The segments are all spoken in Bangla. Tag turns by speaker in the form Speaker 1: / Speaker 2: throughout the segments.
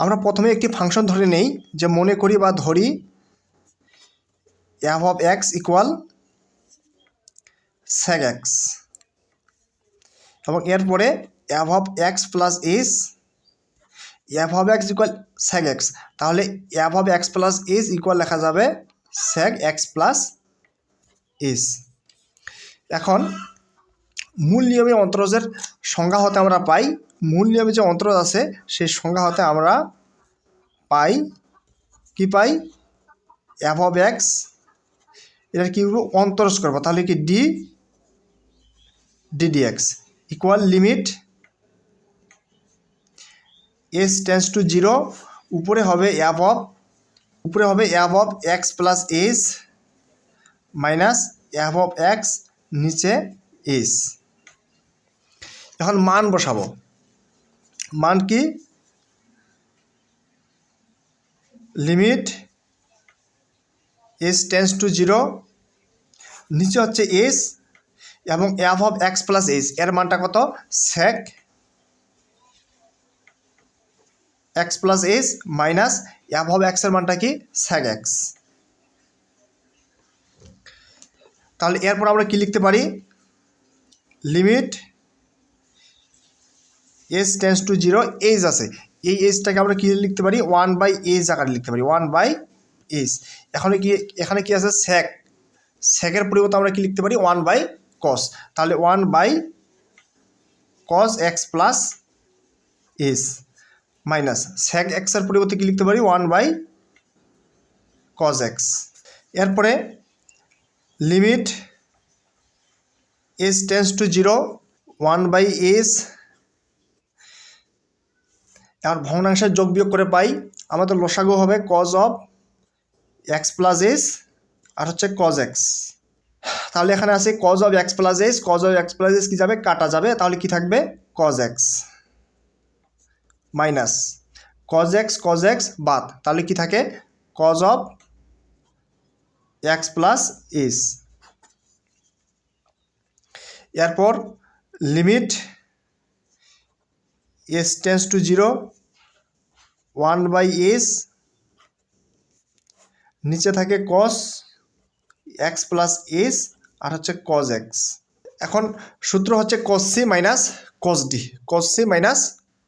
Speaker 1: আমরা প্রথমে একটি ফাংশন ধরে নেই যে মনে করি বা ধরি f of x equal sec x এবং এরপরে f of x plus s f of x equal sec x তাহলে f of x plus s equal লেখা যাবে স্যাক এক্স প্লাস ইস এখন মূল নিয়মে অন্তরজের সংজ্ঞা হতে আমরা পাই মূল নিয়মে যে অন্তরজ আছে সেই সংজ্ঞা হতে আমরা পাই, কি পাই? অফ এক্স এটা কী করব অন্তরজ করব। তাহলে কি d d d x equal limit s tends to zero উপরে হবে অফ উপরে হবে of x plus s minus of x নিচে এস এখন মান বসাবো। মান কি? Limit s tends to zero নিচে হচ্ছে এস এবং f of x plus s এর মানটা কত? Sec x plus s minus f of এক্সের মানটা কি? স্যাক এক্স তাহলে এরপর আমরা কি লিখতে পারি? Limit s tends to zero h আছে। এই এজটাকে আমরা কি লিখতে পারি? ওয়ান বাই এজ আকারে লিখতে পারি। ওয়ান বাই এজ এখানে কি এখানে কি আছে? স্যাক স্যাকের পরিবর্তে আমরা কি লিখতে পারি? ওয়ান বাই কস তাহলে one by cos x plus s minus sec এক্সের পরিবর্তে কি লিখতে পারি? ওয়ান বাই কস এক্স এরপরে limit s tends to zero one by s এখন ভগ্নাংশের যোগ বিয়োগ করে পাই, আমাদের লসাগু হবে cos of x plus s আর হচ্ছে কজ এক্স তাহলে এখানে আছে cos of x plus s cos of x plus s কী যাবে? কাটা যাবে। তাহলে কি থাকবে? Cos x minus cos x cos x বাদ। তাহলে কি থাকে? Cos of x plus s এরপর limit s tends to zero one by s নিচে থাকে কস এক্স প্লাস এস আর হচ্ছে কজ এক্স এখন সূত্র হচ্ছে cos c minus cos d cos c minus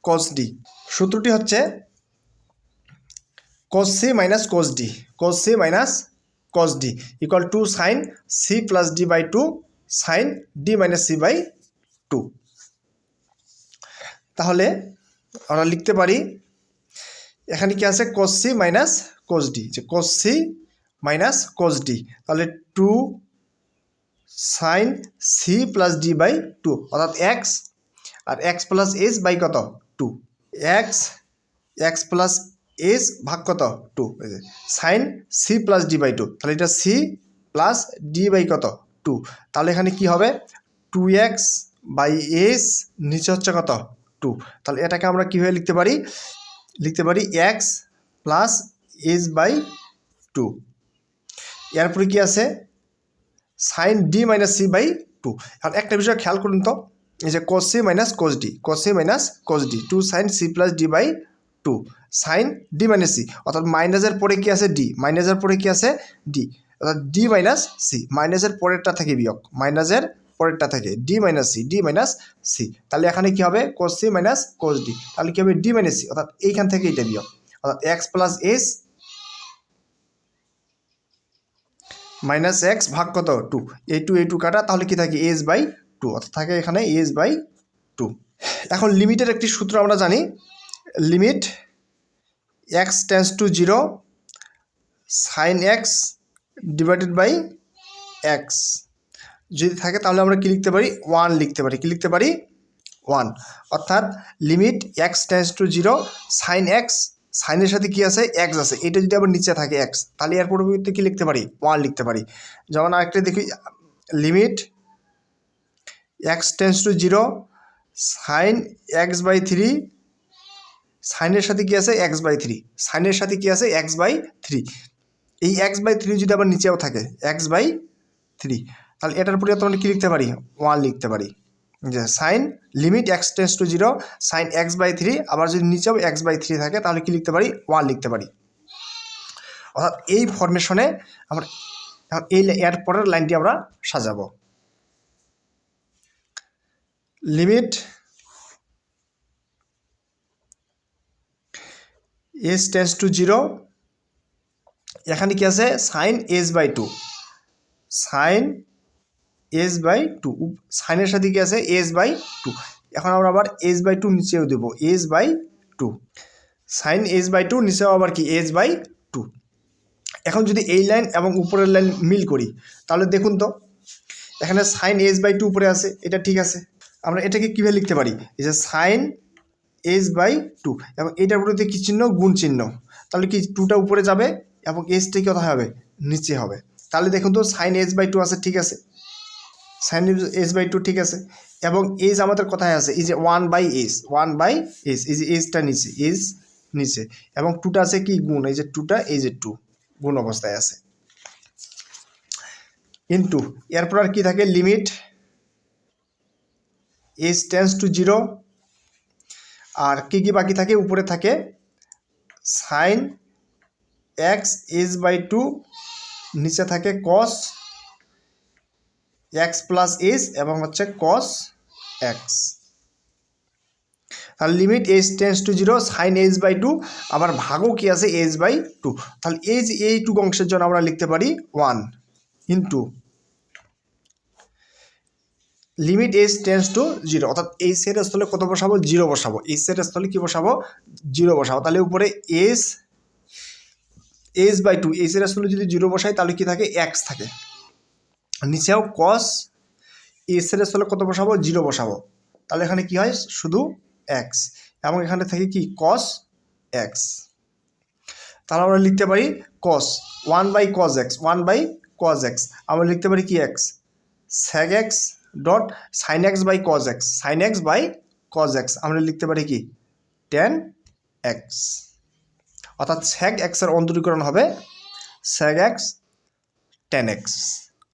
Speaker 1: cos d সূত্রটি হচ্ছে cos c minus cos d cos c minus cos d equal to sine c plus d by two sine d minus c by two তাহলে আমরা লিখতে পারি, এখানে কি আছে? Cos C minus cos d যে cos c minus cos d তাহলে two sine c plus d by two অর্থাৎ এক্স আর এক্স প্লাস এস বাই কত? Two x x plus s ভাগ কত? Two sine c plus d by two তাহলে এটা সি প্লাস ডি বাই কত? টু তাহলে এখানে কি হবে? টু এক্স বাই এস নিচে হচ্ছে কত? টু তাহলে এটাকে আমরা কীভাবে লিখতে পারি? লিখতে পারি x plus s by two এরপরে কি আছে? Sine d minus c by two এখন একটা বিষয় খেয়াল করুন তো, এই যে cos c minus cos d cos c minus cos d two sine c plus d by two sine d minus c অর্থাৎ মাইনাসের পরে কি আছে? ডি মাইনাসের পরে কি আছে? ডি অর্থাৎ ডি মাইনাস সি মাইনাসের পরেরটা থেকে বিয়োগ মাইনাসের পরেরটা থেকে D minus C D minus C তাহলে এখানে কি হবে? Cos C minus cos D তাহলে কী হবে? ডি মাইনাস সি অর্থাৎ এইখান থেকে এটা বিয়োগ অর্থাৎ x plus s minus x ভাগ কত? Two a two a two কাটা, তাহলে কি থাকে? এস বাই টু অর্থাৎ থাকে এখানে এস বাই টু এখন লিমিটের একটি সূত্র আমরা জানি। Limit x tends to zero sine x divided by x যদি থাকে তাহলে আমরা কি লিখতে পারি? ওয়ান লিখতে পারি। কি লিখতে পারি? ওয়ান অর্থাৎ limit x tends to zero sine x সাইনের সাথে কি আছে? এক্স আছে। এটা যদি আবার নিচে থাকে এক্স তাহলে এর পরিবর্তে কি লিখতে পারি? ওয়ান লিখতে পারি। যেমন আরেকটা দেখি limit x tends to zero sine x by three সাইনের সাথে কি আছে? এক্স বাই থ্রি সাইনের সাথে কি আছে? এক্স বাই থ্রি এই এক্স বাই থ্রি যদি আবার নিচেও থাকে এক্স বাই থ্রি তাহলে এটার পরিবর্তে আমরা কী লিখতে পারি? ওয়ান লিখতে পারি। যে sine limit x tends to zero sine x by three আবার যদি নিচেও এক্স বাই থ্রি থাকে, তাহলে কি লিখতে পারি? ওয়ান লিখতে পারি। অর্থাৎ এই ফরমেশনে আমরা এই এর পরের লাইনটি আমরা সাজাবো। Limit s tends to zero এখানে কি আছে? Sine s by two sine s by two সাইনের সাথে কি আছে? এস বাই টু এখন আমরা আবার এস বাই টু নিচেও দেবো। S by two sine s by two নিচেও আবার কি? এস বাই টু এখন যদি এই লাইন এবং উপরের লাইন মিল করি, তাহলে দেখুন তো, এখানে সাইন এস বাই টু উপরে আছে, এটা ঠিক আছে। আমরা এটাকে কীভাবে লিখতে পারি? এই যে সাইন এস বাই টু এবং এটার উপরে কি চিহ্ন? গুণ চিহ্ন। তাহলে কি টুটা উপরে যাবে, এবং এসটা কি কোথায় হবে? নিচে হবে। তাহলে দেখুন তো সাইন এস বাই টু আছে, ঠিক আছে। সাইন এস বাই টু ঠিক আছে? এবং এজ আমাদের কোথায় আছে? যে one by s, one by s, এই যে এসটা নিচে, এজ নিচে। এবং টুটা আছে কি? গুণ, এই যে টুটা, এই যে টু, গুণ অবস্থায় আছে। ইন্টু, এরপর আর কি থাকে? Limit, s tends to zero. আর কি কি বাকি থাকে? উপরে থাকে sine x s by two, নিচে থাকে কস এক্স প্লাস এস এবং হচ্ছে কস এক্স তাহলে limit h tends to zero sine h by two আবার ভাগও কি আছে এইচ বাই টু তাহলে এই যে এই টু অংশের জন্য আমরা লিখতে পারি one into limit h tends to zero অর্থাৎ এই সেট স্থলে কত বসাবো? জিরো বসাবো। এই সেট স্থলে কি বসাবো? জিরো বসাবো। তাহলে উপরে এস এস বাই টু এই সেট স্থলে যদি জিরো বসাই, তাহলে কি থাকে? এক্স থাকে। নিচেও কস এস এর স্থলে কত বসাবো? জিরো বসাবো। তাহলে এখানে কি হয়? শুধু এক্স এবং এখানে থেকে কি? কস এক্স তাহলে আমরা লিখতে পারি cos one by cos x one by cos x আমরা লিখতে পারি কি x স্যাগ x dot sine x by cos x sine x by cos x আমরা লিখতে পারি কি? টেন এক্স অর্থাৎ স্যাগ এক্সের অন্তরীকরণ হবে স্যাগ এক্স টেন এক্স